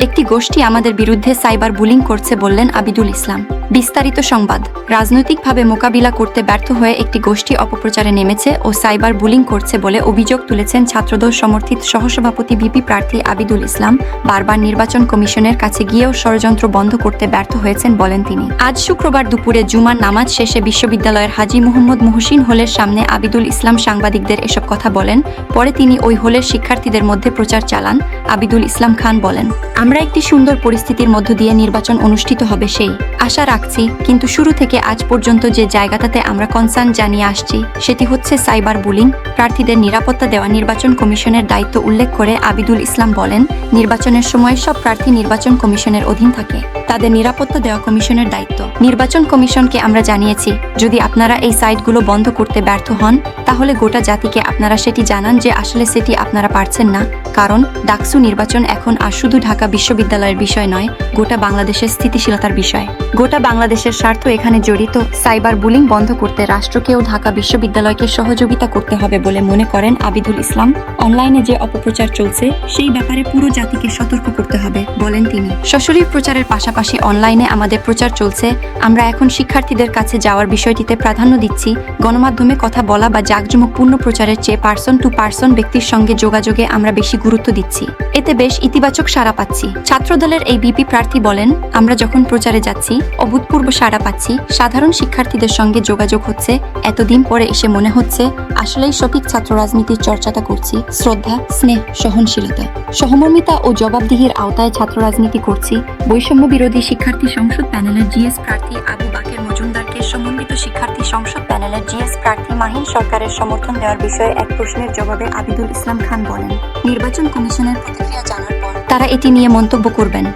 একটি গোষ্ঠী আমাদের বিরুদ্ধে সাইবার বুলিং করছে বললেন আবিদুল ইসলাম। বিস্তারিত সংবাদ। রাজনৈতিকভাবে মোকাবিলা করতে ব্যর্থ হয়ে একটি গোষ্ঠী অপপ্রচারে নেমেছে ও সাইবার বুলিং করছে বলে অভিযোগ তুলেছেন ছাত্রদল সমর্থিত সহসভাপতি ভিপি প্রার্থী আবিদুল ইসলাম। বারবার নির্বাচন কমিশনের কাছে গিয়েও ষড়যন্ত্র বন্ধ করতে ব্যর্থ হয়েছেন বলেন তিনি। আজ শুক্রবার দুপুরে জুমার নামাজ শেষে বিশ্ববিদ্যালয়ের হাজি মোহাম্মদ মুহসিন হলের সামনে আবিদুল ইসলাম সাংবাদিকদের এসব কথা বলেন। পরে তিনি ওই হলের শিক্ষার্থীদের মধ্যে প্রচার চালান, আবিদুল ইসলাম খান বলেন। আমরা একটি সুন্দর পরিস্থিতির মধ্য দিয়ে নির্বাচন অনুষ্ঠিত হবে সেই। আশা রাখছি, কিন্তু শুরু থেকে আজ পর্যন্ত যে জায়গাটাতে আমরা কনসার্ন জানিয়ে আসছি, সেটি হচ্ছে সাইবার বুলিং প্রার্থীদের নিরাপত্তা দেওয়া নির্বাচন কমিশনের দায়িত্ব উল্লেখ করে আবিদুল ইসলাম বলেন, নির্বাচনের সময় সব প্রার্থী নির্বাচন কমিশনের অধীন থাকে, তাদের নিরাপত্তা দেওয়া কমিশনের দায়িত্ব। নির্বাচন কমিশনকে আমরা জানিয়েছি, যদি আপনারা এই সাইটগুলো বন্ধ করতে ব্যর্থ হন, তাহলে গোটা জাতিকে আপনারা সেটি জানান যে আসলে সেটি আপনারা পারছেন না। কারণ ডাকসু নির্বাচন এখন আর শুধু ঢাকা বিশ্ববিদ্যালয়ের বিষয় নয়, গোটা বাংলাদেশের স্থিতিশীলতার বিষয়। গোটা বাংলাদেশের স্বার্থ এখানে জড়িত, সাইবার বুলিং বন্ধ করতে রাষ্ট্রকেও ঢাকা বিশ্ববিদ্যালয়কে সহযোগিতা করতে হবে বলে মনে করেন আবিদুল ইসলাম। অনলাইনে যে অপপ্রচার চলছে, সেই ব্যাপারে পুরো জাতিকে সতর্ক করতে হবে, বলেন তিনি। সশরীর প্রচারের পাশাপাশি অনলাইনে আমাদের প্রচার চলছে, আমরা এখন শিক্ষার্থীদের কাছে যাওয়ার বিষয়টিতে প্রাধান্য দিচ্ছি, গণমাধ্যমে কথা বলা বা জাঁকজমকপূর্ণ প্রচারের চেয়ে পার্সন টু পার্সন ব্যক্তির সঙ্গে যোগাযোগে আমরা বেশি গুরুত্ব দিচ্ছি। এতে বেশ ইতিবাচক সাড়া পাচ্ছি। ছাত্রদলের এই বিপি প্রার্থী বলেন, আমরা যখন প্রচারে যাচ্ছি, অভূতপূর্ব সাড়া পাচ্ছি। সাধারণ শিক্ষার্থীদের সঙ্গে যোগাযোগ হচ্ছে। এতদিন পরে এসে মনে হচ্ছে, আসলেই সঠিক ছাত্র রাজনীতির চর্চাটা করছি। শ্রদ্ধা, স্নেহ, সহনশীলতা। সহমর্মিতা ও জবাবদিহির আওতায় ছাত্র রাজনীতি করছি। বৈষম্য বিরোধী শিক্ষার্থী সংসদ প্যানেলের জিএস প্রার্থী আবু সমন্বিত শিক্ষার্থী সংসদ প্যানেলের জিএস প্রার্থী মাহিন সরকারের সমর্থন দেওয়ার বিষয়ে এক প্রশ্নের জবাবে আবিদুল ইসলাম খান বলেন, নির্বাচন কমিশনের প্রতিক্রিয়া জানার পর তারা এটি নিয়ে মন্তব্য করবেন।